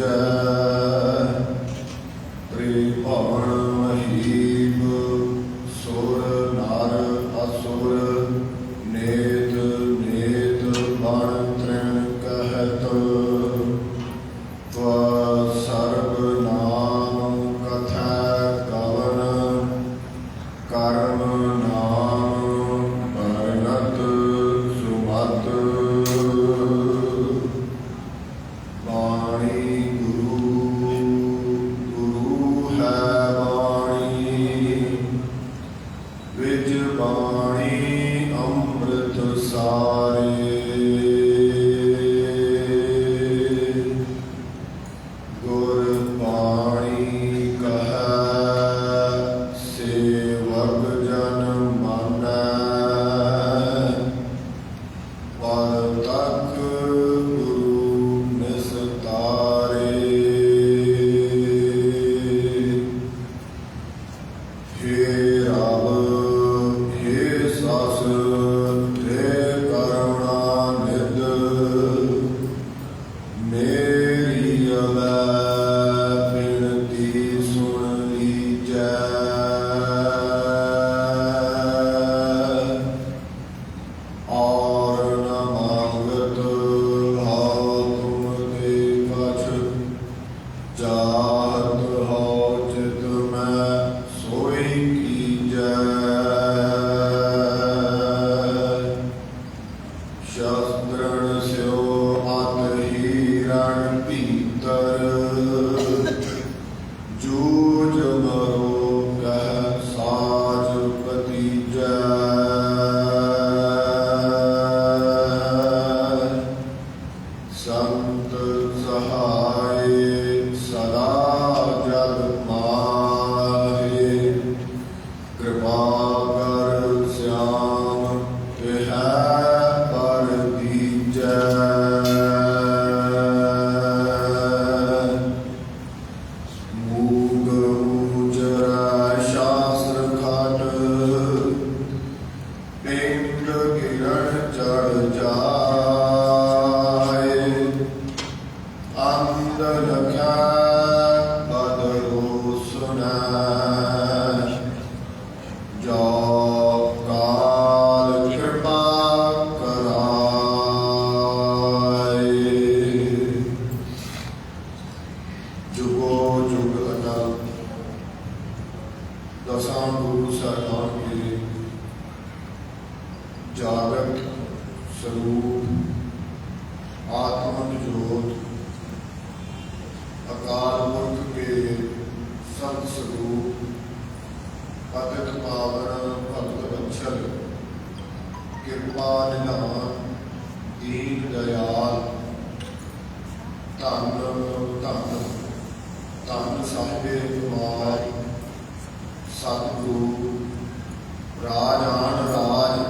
جاء Mercy, ਦਸਾਂ ਗੁਰੂ ਸਾਹਿਬਾਨ ਕੇ ਜਾਗਤ ਸਰੂਪ, ਆਤਮਕ ਜੋਤ, ਅਕਾਲ ਪੁਰਖ ਕੇ ਸੰਤ ਸਰੂਪ ਪਤਿਤ ਪਾਵਨ ਭਗਤ ਵਛਲ, ਕਿਰਪਾ ਨਿਧਾਨ ਦੀਨ ਦਇਆਲ ਧੰਨ ਧੰਨ ਧੰਨ ਸਾਹਿਬੇ ਕੁਮਾਰ ਸਤਿਗੁਰੂ ਰਾਜਾਨ ਰਾਜ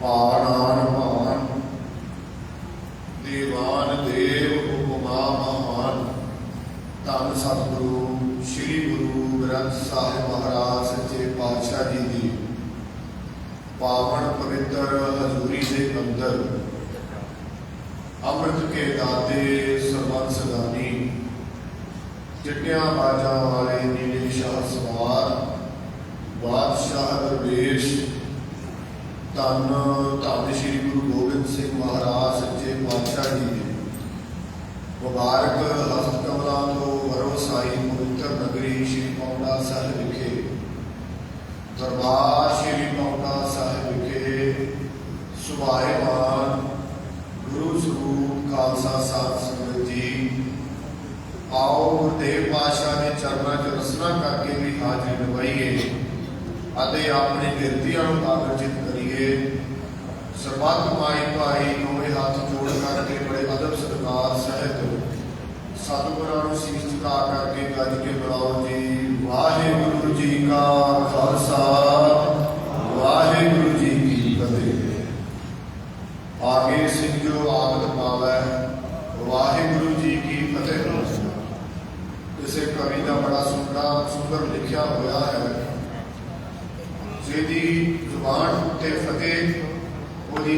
ਪਾਣਾਨ ਭਾਨ, ਦੀਵਾਨ ਦੇਵ ਉਪਮਾ ਮਹਾਨ ਧੰਨ ਸਤਿਗੁਰੂ, ਸ੍ਰੀ ਗੁਰੂ ਗ੍ਰੰਥ ਸਾਹਿਬ ਮਹਾਰਾਜ ਸੱਚੇ ਪਾਤਸ਼ਾਹ ਜੀ ਦੀ। ਪਾਵਨ ਪਵਿੱਤਰ ਹਜ਼ੂਰੀ ਦੇ ਅੰਦਰ ਅੰਮ੍ਰਿਤ ਕੇ ਦਾਤੇ ਸਰਬੰਸ ਦਾਨੀ ਚਿੱਟਿਆ ਬਾਜਾਂ ਵਾਲੇ ਨੀਲੇ ਸ਼ਾਹ ਸਵਾਰ ਬਾਦਸ਼ਾਹ ਦਰਵੇਸ਼ ਧੰਨ ਧੰਨ ਸ੍ਰੀ ਗੁਰੂ ਗੋਬਿੰਦ ਸਿੰਘ ਮਹਾਰਾਜ ਸੱਚੇ ਪਾਤਸ਼ਾਹ ਜੀ ਦੇ ਮੁਬਾਰਕ ਹਸਤ ਕਮਲਾਂ ਤੋਂ ਵਰੋ ਸਾਈ ਪਵਿੱਤਰ ਨਗਰੀ ਸ੍ਰੀ ਪੌਂਡਾ ਸਾਹਿਬ ਵਿਖੇ ਦਰਬਾਰ ਸ੍ਰੀ ਪੌਂਡਾ ਸਾਹਿਬ ਵਿਖੇ ਸੁਭਾਏਮਾਨ ਗੁਰੂ ਸਰੂਪ ਖਾਲਸਾ ਸਾਧ ਸੰਗਤ ਜੀ ਆਓ ਗੁਰਦੇਵ ਪਾਤਸ਼ਾਹ ਦੇ ਚਰਨਾਂ 'ਚ ਰਸਨਾ ਕਰਕੇ ਵੀ ਹਾਜ਼ਰੀ ਨਿਭਾਈਏ ਅਤੇ ਆਪਣੀ ਬਿਰਤੀਆਂ ਨੂੰ ਆਗਰਜਿਤ ਕਰੀਏ ਸਰਬੱਤ ਮਾਈ ਭਾਈ ਦੋਵੇਂ ਹੱਥ ਜੋੜ ਕਰਕੇ ਬੜੇ ਅਦਬ ਸਤਿਕਾਰ ਸਹਿਤ ਸਤਿਗੁਰਾਂ ਨੂੰ ਸੀਸ ਝੁਕਾ ਕਰਕੇ ਗੱਜ ਕੇ ਬੁਲਾਉਣ ਜੀ ਵਾਹਿਗੁਰੂ ਜੀ ਕਾ ਖਾਲਸਾ ਵਾਹਿਗੁਰੂ ਜੀ ਕੀ ਫਤਿਹ ਆਗੇ ਸਿੰਘ ਜੋ ਆਗਤ ਪਾਵੈ ਵਾਹਿਗੁਰੂ ਜੀ ਕੀ ਫਤਿਹ ਕਿਸੇ ਕਵੀ ਦਾ ਬੜਾ ਸੁੰਦਰ ਸੁੰਦਰ ਲਿਖਿਆ ਹੋਇਆ ਹੈ ਜਿਹਦੀ ਜ਼ੁਬਾਨ ਉੱਤੇ ਫਤਿਹ ਉਹਦੀ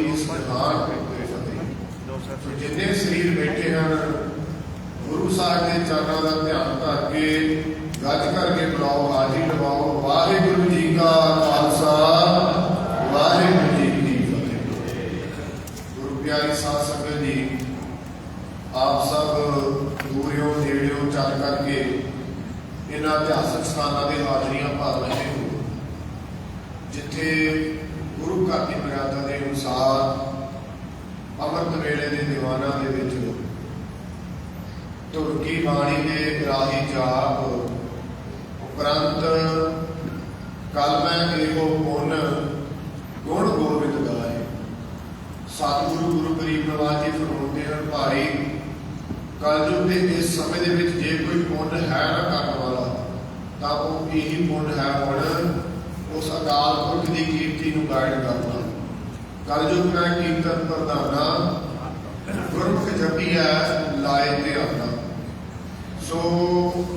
ਇਸ ਜ਼ੁਬਾਨ ਫਤਿਹ ਜਿੰਨੇ ਸਰੀਰ ਬੈਠੇ ਹਨ, ਗੁਰੂ ਸਾਹਿਬ ਦੇ ਚਰਨਾਂ ਦਾ ਧਿਆਨ ਧਰ ਕੇ, ਗੱਜ ਕਰਕੇ ਬੁਲਾਓ, ਹਾਜ਼ਰੀ ਲਵਾਓ ਵਾਹਿਗੁਰੂ ਜੀ ਕਾ ਖਾਲਸਾ ਵਾਹਿਗੁਰੂ ਜੀ ਕੀ ਫਤਿਹ ਗੁਰੂ ਪਿਆਰੀ ਸਾਧ ਸੰਗਤ ਜੀ ਆਪ ਸਭ ਦੂਰਿਓਂ ਨੇੜਿਓਂ ਚੱਲ ਕਰਕੇ ਇਹਨਾਂ ਇਤਿਹਾਸਕ ਸਥਾਨਾਂ ਦੇ ਹਾਜ਼ਰੀਆਂ ਭਰ ਰਹੇ ਹੋ ਜਿੱਥੇ ਗੁਰੂ ਘਰ ਦੀ ਮਰਿਆਦਾ ਦੇ ਅਨੁਸਾਰ ਅੰਮ੍ਰਿਤ ਵੇਲੇ ਦੇ ਦੀਵਾਨਾਂ ਦੇ ਵਿੱਚ ਤੁਰਕੀ ਬਾਣੀ ਦੇ ਰਾਹੀ ਜਾਪ ਉਪਰੰਤ ਕਲ ਮੈਂ ਇਹੋ ਪੁੰਨ ਗੁਣ ਗੋਬਿੰਦ ਗਾਏ ਸਤਿਗੁਰੂ ਗੁਰੂ ਗਰੀਬ ਨਵਾਜ ਜੀ ਫਰਮਾਉਂਦੇ ਹਨ ਭਾਈ ਕਲਯੁਗ ਦੇ ਇਸ ਸਮੇਂ ਦੇ ਵਿੱਚ ਜੇ ਕੋਈ ਪੁੰਨ ਹੈ ਨਾ ਕਰਨ ਵਾਲਾ, ਤਾਂ ਉਹ ਇਹੀ ਪੁੰਨ ਹੈ ਹੁਣ ਉਸ ਅਕਾਲ ਪੁਰਖ ਦੀ ਕੀਰਤੀ ਨੂੰ ਗਾਇਡ ਕਰਨਾ। ਕਲਯੁਗ ਮੈਂ ਕੀਰਤਨ ਪ੍ਰਧਾਨਾ ਗੁਰਮੁਖ ਜਪੀ ਹੈ, ਲਾਏ ਤੇ ਆਉਂਦਾ। ਸੋ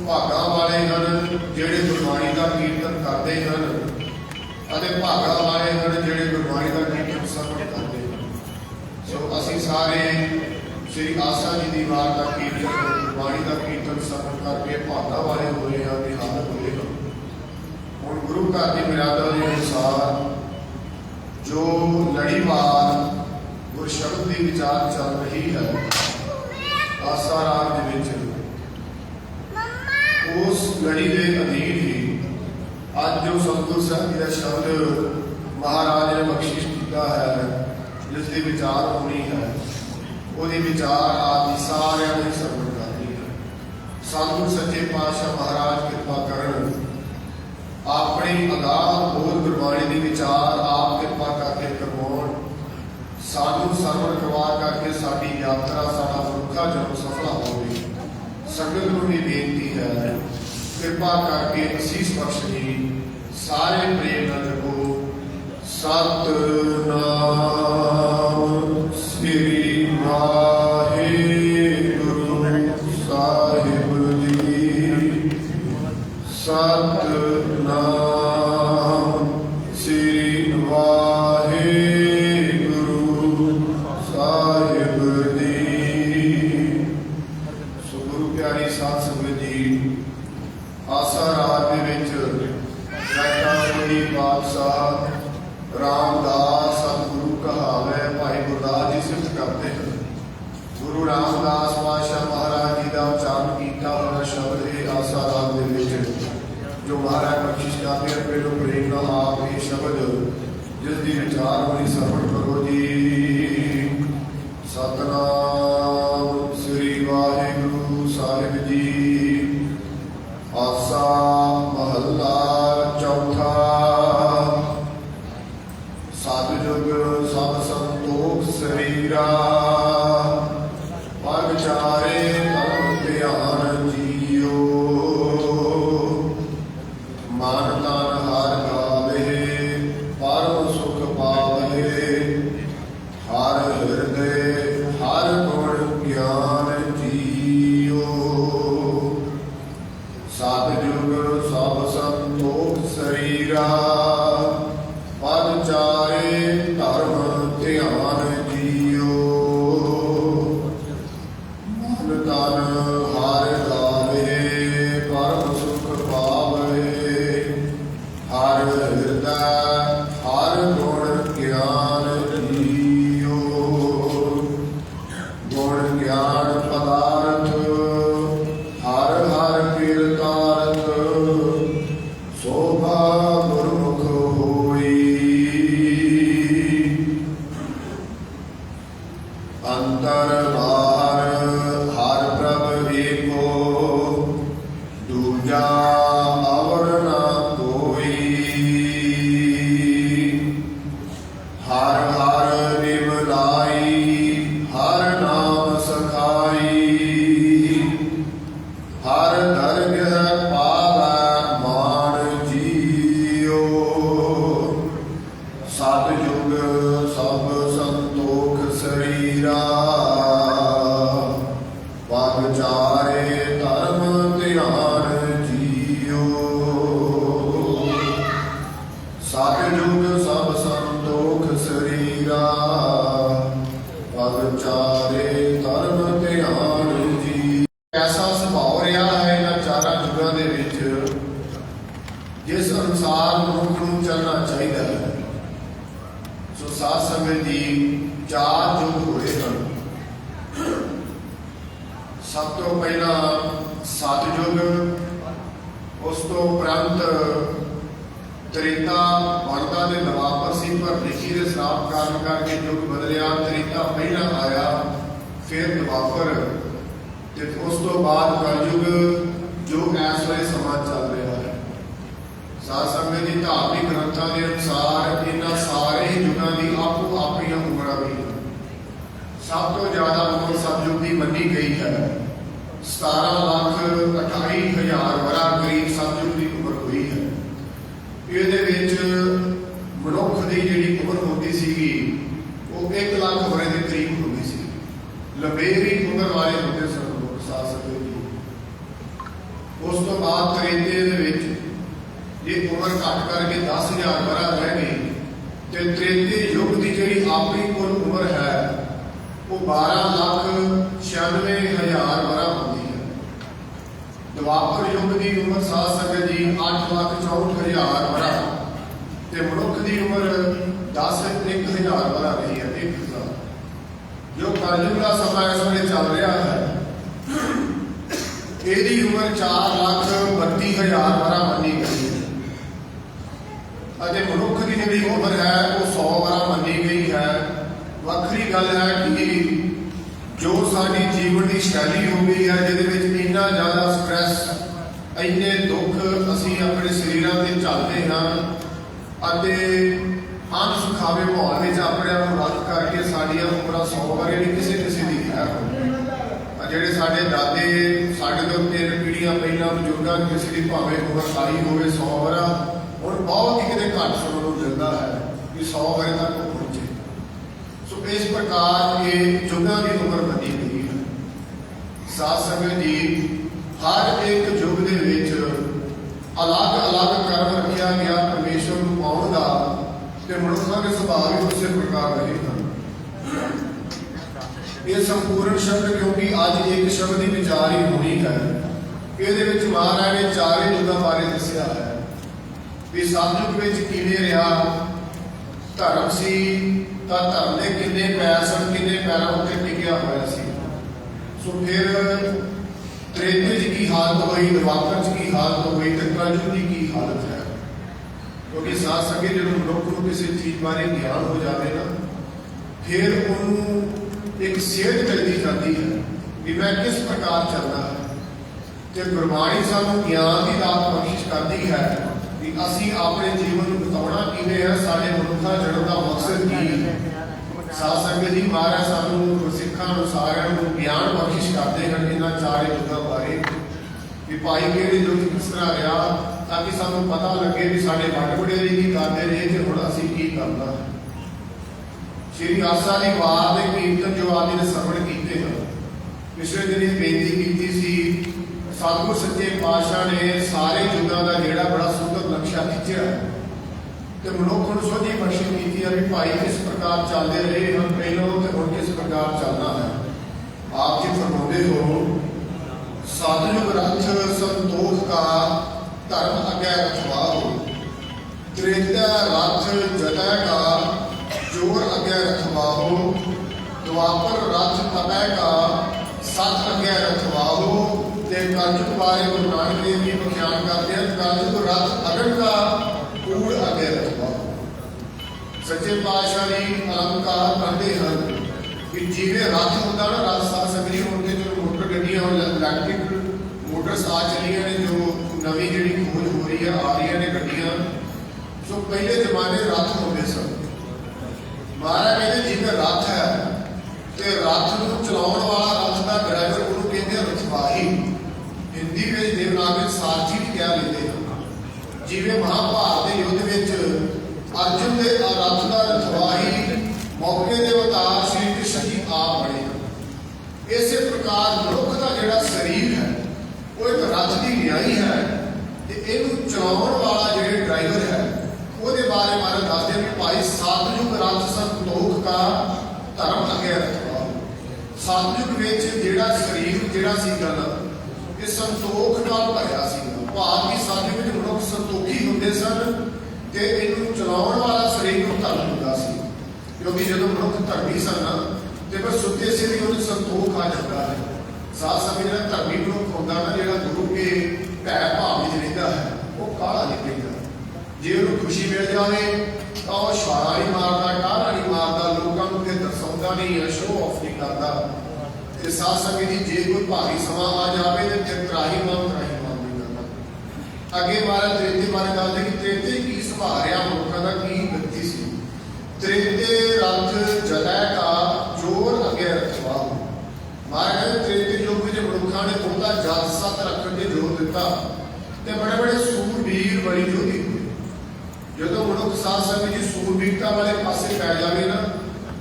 ਭਾਗਾਂ ਵਾਲੇ ਹਨ ਜਿਹੜੇ ਗੁਰਬਾਣੀ ਦਾ ਕੀਰਤਨ ਕਰਦੇ ਹਨ, ਅਤੇ ਭਾਗਾਂ ਵਾਲੇ ਹਨ ਜਿਹੜੇ ਗੁਰਬਾਣੀ ਦਾ ਅਸੀਂ ਸਾਰੇ ਸ੍ਰੀ ਆਸਾ ਜੀ ਦੀ ਵਾਰ ਦਾ ਕੀਰਤਨ, ਗੁਰਬਾਣੀ ਦਾ ਕੀਰਤਨ ਸਰਵਣ ਕਰਕੇ ਭਾਗਾਂ ਵਾਲੇ ਹੋਏ ਹਾਂ ਤੇ ਹਾਲਤ ਹੋਏ ਹਾਂ। ਹੁਣ ਗੁਰੂ ਘਰ ਦੀ ਮਰਿਆਦਾ ਦੇ ਅਨੁਸਾਰ ਜੋ ਲੜੀਵਾਰ ਗੁਰ ਸ਼ਬਦ ਦੀ ਵਿਚਾਰ ਚੱਲ ਰਹੀ ਹੈ, ਆਸਾ ਰਾਗ ਦੇ ਵਿੱਚ, ਉਸ ਲੜੀ ਦੇ ਅਧੀਨ ਹੀ ਅੱਜ ਜੋ ਸਤਿਗੁਰ ਸਾਹਿਬ ਜੀ ਦਾ ਸ਼ਬਦ ਮਹਾਰਾਜ ਨੇ ਬਖਸ਼ਿਸ਼ ਕੀਤਾ ਹੈ ਜਿਸ ਦੀ ਵਿਚਾਰ ਹੋਣੀ ਹੈ, ਉਹਦੀ ਵਿਚਾਰ ਆਪ ਜੀ ਸਾਰਿਆਂ ਨੂੰ ਸਰਵਣ ਕਰਨੀ ਹੈ। ਸਾਨੂੰ ਸੱਚੇ ਪਾਤਸ਼ਾਹ ਮਹਾਰਾਜ ਕਿਰਪਾ ਕਰਨ, ਆਪਣੀ ਅਗਾਧ ਬੋਧ ਗੁਰਬਾਣੀ ਦੀ ਵਿਚਾਰ ਆਪ ਕਿਰਪਾ ਕਰਕੇ ਕਰਵਾਉਣ। ਸਾਨੂੰ ਸਰਵਣ ਕਰਵਾ ਕਰਕੇ ਸਾਡੀ ਯਾਤਰਾ ਸਾਡਾ ਮੁੱਖਾ ਜਨਮ ਸਫਲਾ ਹੋਵੇ। ਸੰਗਤ ਨੂੰ ਵੀ ਬੇਨਤੀ ਹੈ, ਕਿਰਪਾ ਕਰਕੇ ਅਸੀਸ ਬਖਸ਼ ਸਾਰੇ ਪ੍ਰੇਮ ਨਾਲ ਜਪੋ। ਸਤਨਾਮ। ਸਤਿਜੁਗ ਸਭ ਸੰਤੋਖ ਸਰੀਰਾ। ਸਰੀਰਾ। ਵਾਗ ਚਾਰੇ ਧਰਮ ਧਿਆਨ ਜੀਓ। ਸਤਿਜੁਗ ਸਭ ਸੰਤੋਖ ਸਰੀਰਾ। ਵਾਗ ਚਾਰੇ ਧਰਮ ਧਿਆਨ ਜੀ ਐਸਾ ਸੁਭਾਅ ਰਿਹਾ ਹੈ ਇਹਨਾਂ ਚਾਰਾਂ ਜੁਗਾਂ ਦੇ ਵਿੱਚ, ਜਿਸ ਅਨੁਸਾਰ ਮਨੁੱਖ ਨੂੰ ਚੱਲਣਾ ਚਾਹੀਦਾ ਹੈ। ਸੋ ਸਾਧ ਸੰਗਤ ਜੀ, ਚਾਰ ਸਤਜੁਗ ਉਸ ਤੋਂ ਉਪਰੰਤ ਤ੍ਰੇਤਾ ਵਰਦਾ ਦੇ ਨਵਾਬਰ ਸੀ, ਪਰ ਰਿਸ਼ੀ ਦੇ ਸਰਾਪ ਕਾਰਨ ਕਰਕੇ ਯੁੱਗ ਬਦਲਿਆ, ਤ੍ਰੇਤਾ ਪਹਿਲਾਂ ਆਇਆ, ਫਿਰ ਨਵਾਬਰ। ਤੇ ਉਸ ਤੋਂ ਬਾਅਦ ਕਲਯੁਗ, ਜੋ ਇਸ ਵੇਲੇ ਸਮਾਂ ਚੱਲ ਰਿਹਾ ਹੈ। ਸਾਧ ਸੰਗਤ ਦੀ ਧਾਰਮਿਕ ਗ੍ਰੰਥਾਂ ਦੇ ਅਨੁਸਾਰ ਇਹਨਾਂ ਸਾਰੇ ਯੁੱਗਾਂ ਦੀ ਆਪੋ ਆਪਣੀਆਂ ਉਮਰਾਂ ਵੀ ਸਭ ਤੋਂ ਜ਼ਿਆਦਾ ਉਮਰ ਸਤਯੁਗ ਦੀ ਮੰਨੀ ਗਈ ਹੈ। 17 ਲੱਖ 28 ਹਜ਼ਾਰ ਵਰਾ ਕਰੀਬ ਸਤਯੁਗ ਦੀ ਉਮਰ ਹੋਈ ਹੈ। ਇਹਦੇ ਵਿੱਚ ਮਨੁੱਖ ਦੀ ਜਿਹੜੀ ਉਮਰ ਹੁੰਦੀ ਸੀਗੀ, ਉਹ 1 ਲੱਖ ਵਰੇ ਦੇ ਕਰੀਬ ਹੁੰਦੀ ਸੀ। ਲੰਬੇਰੀ ਉਮਰ ਵਾਲੇ ਹੁੰਦੇ ਸਨ ਲੋਕ ਸਾਧ ਜੀ। ਉਸ ਤੋਂ ਬਾਅਦ ਤ੍ਰੇਤੇ ਦੇ ਵਿੱਚ ਜੇ ਉਮਰ ਘੱਟ ਕਰਕੇ 10000 ਵਰਾ ਰਹਿ ਗਈ, ਤੇ ਤ੍ਰੇਤੇ ਯੁੱਗ ਦੀ ਜਿਹੜੀ ਆਪਣੀ ਕੁੱਲ ਉਮਰ ਹੈ, ਉਹ 12 ਲੱਖ 96 ਹਜ਼ਾਰ ਦੁਆਪਰ ਯੁੱਗ ਦੀ ਉਮਰ ਸਾਧ ਸੰਗਤ ਜੀ 8 ਲੱਖ 64 ਵਰਾ ਤੇ ਮਨੁੱਖ ਦੀ ਉਮਰ 10 ਇੱਕ ਹਜ਼ਾਰ ਵਰਾ ਰਹੀ ਹੈ 1000 ਜੋ ਕਲਯੁਗ ਦਾ ਸਮਾਂ ਇਸ ਵੇਲੇ ਚੱਲ ਰਿਹਾ ਹੈ, ਇਹਦੀ ਉਮਰ 4 ਲੱਖ 32 ਹਜ਼ਾਰ ਵਰਾ ਮੰਨੀ ਗਈ ਹੈ। ਅਤੇ ਮਨੁੱਖ ਦੀ ਜਿਹੜੀ ਉਮਰ ਹੈ, ਉਹ 100 ਵਰਾ ਮੰਨੀ ਗਈ ਹੈ। ਵੱਖਰੀ ਗੱਲ ਹੈ ਕਿ ਸਾਡੀ ਜੀਵਨ ਦੀ ਸ਼ੈਲੀ ਹੋ ਗਈ ਹੈ ਜਿਹਦੇ ਵਿੱਚ ਇੰਨਾ ਜ਼ਿਆਦਾ ਸਟ੍ਰੈਸ ਇੰਨੇ ਦੁੱਖ ਅਸੀਂ ਆਪਣੇ ਸਰੀਰਾਂ ਤੇ ਝੱਲਦੇ ਹਾਂ ਅਤੇ ਅਨਸੁਖਾਵੇ ਮਾਹੌਲ ਵਿੱਚ ਆਪਣੇ ਆਪ ਨੂੰ ਰੱਖ ਕਰਕੇ ਸਾਡੀਆਂ ਉਮਰਾਂ 100 ਵਰੇ ਵੀ ਕਿਸੇ ਕਿਸੇ ਦੀ ਹੈ। ਜਿਹੜੇ ਸਾਡੇ ਦਾਦੇ, ਸਾਡੇ ਤੋਂ ਤਿੰਨ ਪੀੜ੍ਹੀਆਂ ਪਹਿਲਾਂ ਬਜ਼ੁਰਗਾਂ ਦੀ ਕਿਸੇ ਦੀ ਭਾਵੇਂ ਉਮਰ ਸਾਰੀ ਹੋਵੇ 100 ਵਰਾ, ਹੁਣ ਬਹੁਤ ਹੀ ਕਿਤੇ ਘੱਟ ਸੁਣਨ ਨੂੰ ਮਿਲਦਾ ਹੈ ਕਿ 100 ਵਰੇ ਤੱਕ ਪਹੁੰਚੇ। ਸੋ ਇਸ ਪ੍ਰਕਾਰ ਇਹ ਯੁੱਗਾਂ ਦੀ ਉਮਰ ਬਣੀ ਸਾਧ ਸੰਗਤ ਜੀ, ਹਰ ਇੱਕ ਯੁੱਗ ਦੇ ਵਿੱਚ ਅਲੱਗ-ਅਲੱਗ ਕਰਮ ਰੱਖਿਆ ਗਿਆ ਪਰਮੇਸ਼ਵਰ ਨੂੰ ਪਾਉਣ ਦਾ ਤੇ ਮਨੁੱਖਾਂ ਦੇ ਸੁਭਾਅ ਵੀ ਉਸੇ ਪ੍ਰਕਾਰ ਰਹੇ ਹਨ। ਇਹ ਸੰਪੂਰਨ ਸ਼ਬਦ ਕਿਉਂਕਿ ਅੱਜ ਇੱਕ ਸ਼ਬਦ ਦੀ ਵਿਚਾਰ ਹੀ ਹੋਣੀ ਹੈ। ਇਹਦੇ ਵਿੱਚ ਮਹਾਰਾਜ ਨੇ ਚਾਰੇ ਯੁੱਗਾਂ ਬਾਰੇ ਦੱਸਿਆ ਹੈ ਵੀ ਸਤਯੁਗ ਵਿੱਚ ਕਿਵੇਂ ਰਿਹਾ, ਧਰਮ ਸੀ ਤਾਂ ਧਰਮ ਦੇ ਕਿੰਨੇ ਪੈਰ ਸਨ, ਕਿੰਨੇ ਪੈਰਾਂ ਉੱਤੇ ਟਿਕਿਆ ਹੋਇਆ ਸੀ। ਸੋ ਫਿਰ ਤ੍ਰੇਤੇ 'ਚ ਕੀ ਹਾਲਤ ਹੋਈ ਨਵਾਬਰ 'ਚ ਕੀ ਹਾਲਤ ਹੋਈ ਤੇ ਕਲਯੁਗ ਦੀ ਕੀ ਹਾਲਤ ਹੈ? ਕਿਉਂਕਿ ਸਾਧ ਸੰਗਤ ਜਦੋਂ ਮਨੁੱਖ ਨੂੰ ਕਿਸੇ ਚੀਜ਼ ਬਾਰੇ ਗਿਆਨ ਹੋ ਜਾਵੇ ਨਾ, ਫਿਰ ਉਹਨੂੰ ਇੱਕ ਸੇਧ ਮਿਲਦੀ ਜਾਂਦੀ ਹੈ ਵੀ ਮੈਂ ਕਿਸ ਪ੍ਰਕਾਰ ਚੱਲਦਾ ਹੈ। ਤੇ ਗੁਰਬਾਣੀ ਸਾਨੂੰ ਗਿਆਨ ਦੀ ਦਾਤ ਬਖਸ਼ਿਸ਼ ਕਰਦੀ ਹੈ ਕਿ ਅਸੀਂ ਆਪਣੇ ਜੀਵਨ ਨੂੰ ਬਿਤਾਉਣਾ ਕਿਵੇਂ ਹੈ, ਸਾਡੇ ਮਨੁੱਖਾ ਜਨਮ ਦਾ ਮਕਸਦ ਕੀ ਹੈ। ਸਾਧ ਸੰਗਤ ਜੀ ਮਹਾਰਾਜ ਸਾਨੂੰ ਸਿੱਖਾਂ ਨੂੰ ਸਾਰਿਆਂ ਨੂੰ ਗਿਆਨ ਬਖਸ਼ਿਸ਼ ਕਰਦੇ ਹਨ ਇਹਨਾਂ ਚਾਰੇ ਯੁੱਗਾਂ ਬਾਰੇ ਵੀ ਭਾਈ ਕਿਹੜੇ ਯੁੱਗ ਕਿਸ ਤਰ੍ਹਾਂ ਰਿਹਾ, ਤਾਂ ਕਿ ਸਾਨੂੰ ਪਤਾ ਲੱਗੇ ਵੀ ਸਾਡੇ ਵੱਡ ਵਡੇਰੇ ਕੀ ਕਰਦੇ ਰਹੇ ਤੇ ਹੁਣ ਅਸੀਂ ਕੀ ਕਰਨਾ। ਸ਼੍ਰੀ ਆਸਾ ਦੀ ਵਾਰ ਦੇ ਕੀਰਤਨ ਜੋ ਆਦਿ ਨੇ ਸਰਵਣ ਕੀਤੇ ਹਨ। ਪਿਛਲੇ ਦਿਨੀ ਬੇਨਤੀ ਕੀਤੀ ਸੀ ਸਤਿਗੁਰ ਸੱਚੇ ਪਾਤਸ਼ਾਹ ਨੇ ਸਾਰੇ ਯੁੱਗਾਂ ਦਾ ਜਿਹੜਾ ਬੜਾ ਸੁੰਦਰ ਨਕਸ਼ਾ ਖਿੱਚਿਆ ਤੇ ਮਨੁੱਖ ਨੂੰ ਸੋਝੀ ਬਖਸ਼ਿਸ਼ ਕੀਤੀ ਹੈ ਵੀ ਭਾਈ ਕਿਸ ਪ੍ਰਕਾਰ ਚੱਲਦੇ ਰਹੇ ਹਨ, ਪਹਿਲਾਂ ਤੇ ਹੁਣ ਕਿਸ ਪ੍ਰਕਾਰ ਚੱਲਣਾ ਹੈ ਆਪ ਜੀ ਹੋ ਸਾਧੁ ਰਥ ਸੰਤੋਖ ਕਾ ਧਰਮ ਅਗੈ ਰਖਵਾਓ ਤ੍ਰੇਤਾ ਰਥ ਜਟੈ ਕਾ ਜੋਰ ਅਗੈ ਰਖਵਾਓ ਦੁਆਪਰ ਰਥ ਤਪੈ ਕਾ ਸਤ ਅਗੈ ਰਖਵਾਓ ਤੇ ਕਲਯੁਗ ਬਾਰੇ ਗੁਰੂ ਨਾਨਕ ਦੇਵ ਜੀ ਵਿਖਿਆਨ ਕਰਦੇ ਹਨ ਕਲਯੁਗ ਰਥ ਅਗਨ ਕਾ ਕੂੜ ਅਗੈ ਰਖਵਾਓ ਸੱਚੇ ਪਾਤਸ਼ਾਹ ਜੀ ਅਲੰਕਾਰ ਕਰਦੇ ਹਨ ਕਿ ਜਿਵੇਂ ਰਥ ਹੁੰਦਾ ਨਾ ਰੱਥ ਸਾਧ ਸੰਗਰੀ ਹੁੰਦੇ ਜੋ ਗੱਡੀਆਂ ਹੁਣ ਇਲੈਕਟ੍ਰਿਕ ਮੋਟਰਸ ਆ ਚੱਲੀਆਂ ਨੇ, ਜੋ ਨਵੀਂ ਜਿਹੜੀ ਖੋਜ ਹੋ ਰਹੀ ਹੈ ਆ ਰਹੀਆਂ ਨੇ ਗੱਡੀਆਂ। ਸੋ ਪਹਿਲੇ ਜ਼ਮਾਨੇ ਰੱਥ ਹੁੰਦੇ ਸਨ। ਮਹਾਰਾਜ ਕਹਿੰਦੇ, ਜਿਵੇਂ ਰੱਥ ਹੈ, ਤੇ ਰੱਥ ਨੂੰ ਚਲਾਉਣ ਵਾਲਾ ਰੱਥ ਦਾ ਡਰਾਈਵਰ ਉਹਨੂੰ ਕਹਿੰਦੇ ਰਥਵਾਹੀ ਹਿੰਦੀ ਵਿੱਚ ਦੇਵਨਾਗਰੀ ਸਾਰਥੀ ਵੀ ਕਹਿ ਲੈਂਦੇ ਹਨ ਜਿਵੇਂ ਮਹਾਭਾਰਤ ਦੇ ਯੁੱਧ ਵਿੱਚ ਅਰਜੁਨ ਦੇ ਰੱਥ ਦਾ ਰਥਵਾਹੀ ਮੌਕੇ ਦੇ ਅਵਤਾਰ ਸ੍ਰੀ ਕ੍ਰਿਸ਼ਨ ਜੀ ਆਪ ਬਣੇ। ਇਸੇ ਪ੍ਰਕਾਰ ਮਨੁੱਖ ਦਾ ਜਿਹੜਾ ਸਰੀਰ ਹੈ, ਉਹ ਇੱਕ ਰੱਥ ਦੀ ਨਿਆਈ ਹੈ ਤੇ ਇਹਨੂੰ ਚਲਾਉਣ ਵਾਲਾ ਜਿਹੜੇ ਡਰਾਈਵਰ ਹੈ, ਉਹਦੇ ਬਾਰੇ ਮਾਰੇ ਦੱਸਦੇ ਵੀ ਭਾਈ ਸਤਿਯੁਗ ਰੱਥ ਸੰਤੋਖ ਦਾ ਧਰਮ ਅੱਗੇ ਰੱਖਵਾ ਸਤਿਯੁਗ ਵਿੱਚ ਜਿਹੜਾ ਸਰੀਰ, ਜਿਹੜਾ ਸੀ ਗੱਲ, ਇਹ ਸੰਤੋਖ ਨਾਲ ਭਰਿਆ ਸੀ। ਭਾਵ ਕਿ ਸਾਡੇ ਵਿੱਚ ਮਨੁੱਖ ਸੰਤੋਖੀ ਹੁੰਦੇ ਸਨ ਤੇ ਇਹਨੂੰ ਚਲਾਉਣ ਵਾਲਾ ਸਰੀਰ ਨੂੰ ਧਰਮ ਹੁੰਦਾ ਸੀ। ਕਿਉਂਕਿ ਜਦੋਂ ਮਨੁੱਖ ਧਰਮੀ ਸਨ ਤੇ ਫਿਰ ਸੁੱਤੇ ਸਿਰ ਹੀ ਉਹਨੂੰ ਸੰਤੋਖ ਆ ਜਾਂਦਾ ਹੈ। ਸਾਧ ਸੰਗਤ ਜਿਹੜਾ ਧਰਮੀ ਮਨੁੱਖ ਹੁੰਦਾ ਨਾ, ਜਿਹੜਾ ਗੁਰੂ ਕੇ ਭੈ ਭਾਵ ਵਿੱਚ ਰਹਿੰਦਾ ਹੈ, ਉਹ ਕਾਲਾ ਨਹੀਂ ਪੈਂਦਾ ਜੇ ਉਹਨੂੰ ਖੁਸ਼ੀ ਮਿਲ ਜਾਵੇ, ਤਾਂ ਉਹ ਛਾਲਾ ਨਹੀਂ ਮਾਰਦਾ ਕਾਹਲਾ ਨਹੀਂ ਮਾਰਦਾ, ਲੋਕਾਂ ਨੂੰ ਤੇ ਦਰਸਾਉਂਦਾ ਨਹੀਂ ਸ਼ੋਅ ਆਫ ਨਹੀਂ ਕਰਦਾ। ਤੇ ਸਾਧ ਸੰਗਤ ਜੀ, ਜੇ ਕੋਈ ਭਾਰੀ ਸਮਾਂ ਆ ਜਾਵੇ, ਤੇ ਫਿਰ ਤਰਾਹੀ ਮਾਮ ਤਰਾਹੀ ਮਾਮ ਨਹੀਂ ਕਰਦਾ। ਅੱਗੇ ਮਹਾਰਾਜ ਤ੍ਰੇਤੇ ਬਾਰੇ ਦੱਸਦੇ ਕਿ ਤ੍ਰੇਤੇ ਕੀ ਸੁਭਾਅ ਰਿਹਾ ਮਨੁੱਖਾਂ ਦਾ ਕੀ ਗਤੀ ਸੀ? ਤ੍ਰੇਤੇ ਰਥ ਜਲੈ ਕਾ ਮਹਾਰਾਜ ਤ੍ਰੇਤੇ ਯੁੱਗ ਵਿੱਚ ਮਨੁੱਖਾਂ ਨੇ ਬਹੁਤਾ ਜਤ ਸਤ ਰੱਖਣ ਤੇ ਜ਼ੋਰ ਦਿੱਤਾ ਤੇ ਬੜੇ ਬੜੇ ਸੂਰਬੀਰ ਬੜੀ ਜੋਤੀ ਜਦੋਂ ਮਨੁੱਖ ਸਾਧ ਸੰਗਤ ਜੀ ਸੂਰਬੀਰਤਾ ਵਾਲੇ ਪਾਸੇ ਪੈ ਜਾਵੇ ਨਾ,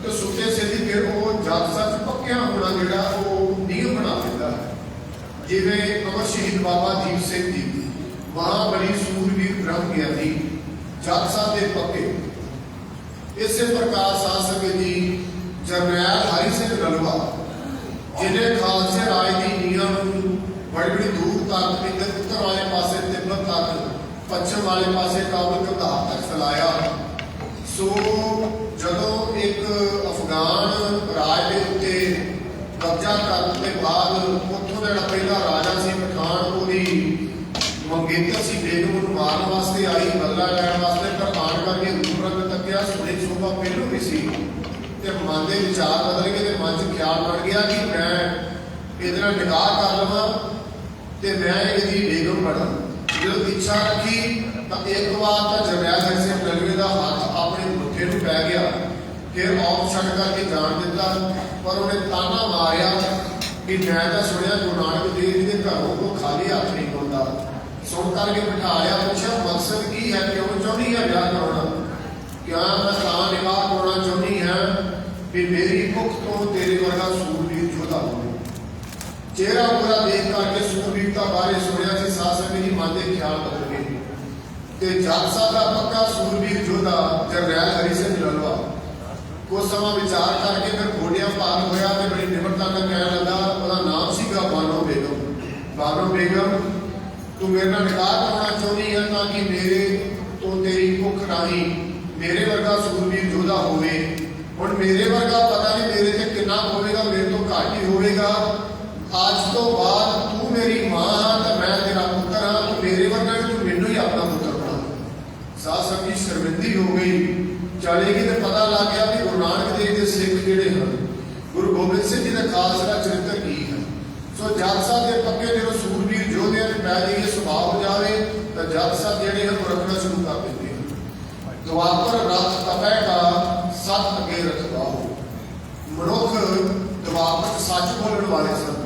ਤੇ ਸੁੱਤੇ ਸਿੱਧੀ ਫਿਰ ਉਹ ਜਤ ਸਤ ਪੱਕਿਆ ਹੋਣਾ ਜਿਹੜਾ ਉਹ ਨਿਯਮ ਬਣਾ ਦਿੰਦਾ ਹੈ। ਜਿਵੇਂ ਅਮਰ ਸ਼ਹੀਦ ਬਾਬਾ ਦੀਪ ਸਿੰਘ ਜੀ, ਮਹਾਬਲੀ ਸੂਰਬੀਰ ਬ੍ਰਹਮ ਗਿਆਨੀ ਜਤ ਸਤ ਦੇ ਪੱਕੇ। ਇਸੇ ਪ੍ਰਕਾਰ ਸਾਧ ਸੰਗਤ ਜੀ ਜਰਨੈਲ ਹਰੀ ਸਿੰਘ ਨਲਵਾ ਜਿਹਨੇ ਖਾਲਸੇ ਰਾਜ ਦੀ ਨੀਹਾਂ ਨੂੰ ਬੜੀ ਬੜੀ ਦੂਰ ਤੱਕ ਪਿੰਦਰ ਉੱਤਰ ਵਾਲੇ ਪਾਸੇ ਤਿੱਬਤ ਤੱਕ, ਪੱਛਮ ਵਾਲੇ ਪਾਸੇ ਕਾਬਲ ਕੰਧਾਰ ਤੱਕ ਫੈਲਾਇਆ। ਸੋ ਜਦੋਂ ਇੱਕ ਅਫਗਾਨ ਰਾਜ ਦੇ ਉੱਤੇ ਕਬਜ਼ਾ ਕਰਨ ਦੇ ਬਾਅਦ ਉੱਥੋਂ ਦਾ ਜਿਹੜਾ ਪਹਿਲਾ ਰਾਜਾ ਸੀ ਪਠਾਨਕੋਟੀ ਮੰਗੇਤਰ ਸੀ ਬੇਗਮ ਨੂੰ ਮਾਰਨ ਵਾਸਤੇ ਆਈ ਬਦਲਾ ਲੈਣ ਵਾਸਤੇ, ਪਰ ਆਣ ਕਰਕੇ ਰੂਪਰੰਗ ਤੱਕਿਆ ਸੁਣੇ ਸ਼ੋਭਾ ਪਹਿਲੋਂ ਵੀ ਸੀ। ਤੇ ਮਨ ਦੇ ਵਿਚਾਰ ਬਦਲ ਗਏ ਤੇ ਮਨ 'ਚ ਖਿਆਲ ਬਣ ਗਿਆ ਕਿ ਮੈਂ ਇਹਦੇ ਨਾਲ ਨਿਕਾਹ ਕਰ ਲਵਾਂ ਤੇ ਮੈਂ ਇਹਦੀ ਬੇਗਮ ਬਣਾ। ਜਦੋਂ ਇੱਛਾ ਰੱਖੀ ਤਾਂ ਇੱਕ ਵਾਰ ਤਾਂ ਜਰਨੈਲ ਸਿੰਘ ਸਿੰਘ ਨਲਵੇ ਦਾ ਹੱਥ ਆਪਣੇ ਮੁੱਠੇ ਨੂੰ ਪੈ ਗਿਆ। ਫਿਰ ਔਪ ਛੱਡ ਕਰਕੇ ਜਾਣ ਦਿੱਤਾ, ਪਰ ਉਹਨੇ ਤਾਨਾ ਮਾਰਿਆ ਕਿ ਮੈਂ ਤਾਂ ਸੁਣਿਆ ਗੁਰੂ ਨਾਨਕ ਦੇਵ ਜੀ ਦੇ ਘਰੋਂ ਕੋ ਖਾਲੀ ਹੱਥ ਨਹੀਂ ਹੁੰਦਾ। ਸੁਣ ਕਰਕੇ ਬਿਠਾ ਲਿਆ, ਪੁੱਛਿਆ, ਮਕਸਦ ਕੀ ਹੈ? ਕਿਉਂ ਚਾਹੁੰਦੀ ਹੈ ਵਿਆਹ ਕਰਾਉਣਾ? ਕਿਆ ਮੈਂ ਤਾਂ ਨਿਵਾਹ ਕਰਾਉਣਾ ਚਾਹੁੰਦੀ ਹਾਂ ਵੀ ਮੇਰੀ ਮੁਖ ਤੋਂ ਤੇਰੇ ਵਰਗਾ ਸੂਰਬੀਰ ਜੋਧਾ ਹੋਵੇ ਚਿਹਰਾ ਪੂਰਾ ਦੇਖ ਕਰਕੇ ਸੂਰਬੀਰਤਾ ਬਾਰੇ ਸੁਣਿਆ ਸੀ ਸਾਸਨ ਜੀ ਮਨ ਦੇ ਖਿਆਲ ਬਦਲ ਗਏ। ਤੇ ਜਲਸਾ ਦਾ ਪੱਕਾ ਸੂਰਬੀਰ ਜੋਧਾ ਜਰਨੈਲ ਹਰੀ ਸਿੰਘ ਨਲਵਾ ਕੁਝ ਸਮਾਂ ਵਿਚਾਰ ਕਰਕੇ ਫਿਰ ਗੋਡਿਆਂ ਪਾਰ ਹੋਇਆ ਤੇ ਬੜੀ ਨਿਮਰਤਾ ਨਾਲ ਕਹਿਣ ਲੱਗਾ, ਉਹਦਾ ਨਾਮ ਸੀਗਾ ਬਾਨੋ ਬੇਗਮ। ਬਾਨੋ ਬੇਗਮ, ਤੂੰ ਮੇਰੇ ਨਾਲ ਨਿਕਾਹ ਕਰਾਉਣਾ ਚਾਹੁੰਦੀ ਹੈ ਤਾਂ ਕਿ ਮੇਰੇ ਤੋਂ ਤੇਰੀ ਭੁੱਖ ਰਾਹੀਂ ਮੇਰੇ ਵਰਗਾ ਸੂਰਬੀਰ ਜੋਧਾ ਹੋਵੇ। ਹੁਣ ਮੇਰੇ ਵਰਗਾ ਪਤਾ ਨਹੀਂ ਮੇਰੇ ਤੇ ਕਿੰਨਾ ਹੋਵੇਗਾ, ਮੇਰੇ ਤੋਂ ਘੱਟ ਹੀ ਹੋਵੇਗਾ। ਅੱਜ ਤੋਂ ਬਾਅਦ ਤੂੰ ਮੇਰੀ ਮਾਂ ਹਾਂ ਤਾਂ ਮੈਂ ਤੇਰਾ ਪੁੱਤਰ ਹਾਂ ਤੂੰ ਮੇਰੇ ਵਰਗਾ ਤੂੰ ਮੈਨੂੰ ਹੀ ਆਪਣਾ ਪੁੱਤਰ ਬਣਾ। ਸਾਧ ਸੰਗਤ ਦੀ ਸ਼ਰਮਿੰਦੀ ਹੋ ਗਈ। ਚਲੇਗੀ ਤੇ ਪਤਾ ਲੱਗ ਗਿਆ ਵੀ ਗੁਰੂ ਨਾਨਕ ਦੇਵ ਦੇ ਸਿੱਖ ਜਿਹੜੇ ਹਨ। ਗੁਰੂ ਗੋਬਿੰਦ ਸਿੰਘ ਜੀ ਦਾ ਖਾਲਸਾ ਚਰਿੱਤਰ ਕੀ ਹੈ? ਸੋ ਜਦ ਸਾਹਿਬ ਦੇ ਪੱਕੇ ਜਦੋਂ ਸੂਰਬੀਰ ਯੋਧਿਆਂ ਦੇ ਪੈ ਜਾਈਏ ਸੁਭਾਅ ਹੋ ਜਾਵੇ, ਤਾਂ ਜਦ ਸਾਹਿਬ ਜਿਹੜੇ ਹਨ ਉਹ ਰੱਖਣਾ ਸ਼ੁਰੂ ਕਰ ਦਿੰਦੇ ਹਨ। ਦੁਆਪਰ ਰਥ ਤਪੈ ਦਾ ਸਤ ਅਗੇ ਰਖਵਾਓ ਮਨੁੱਖ ਦੁਆਪਰ ਸੱਚ ਬੋਲਣ ਵਾਲੇ ਸਨ।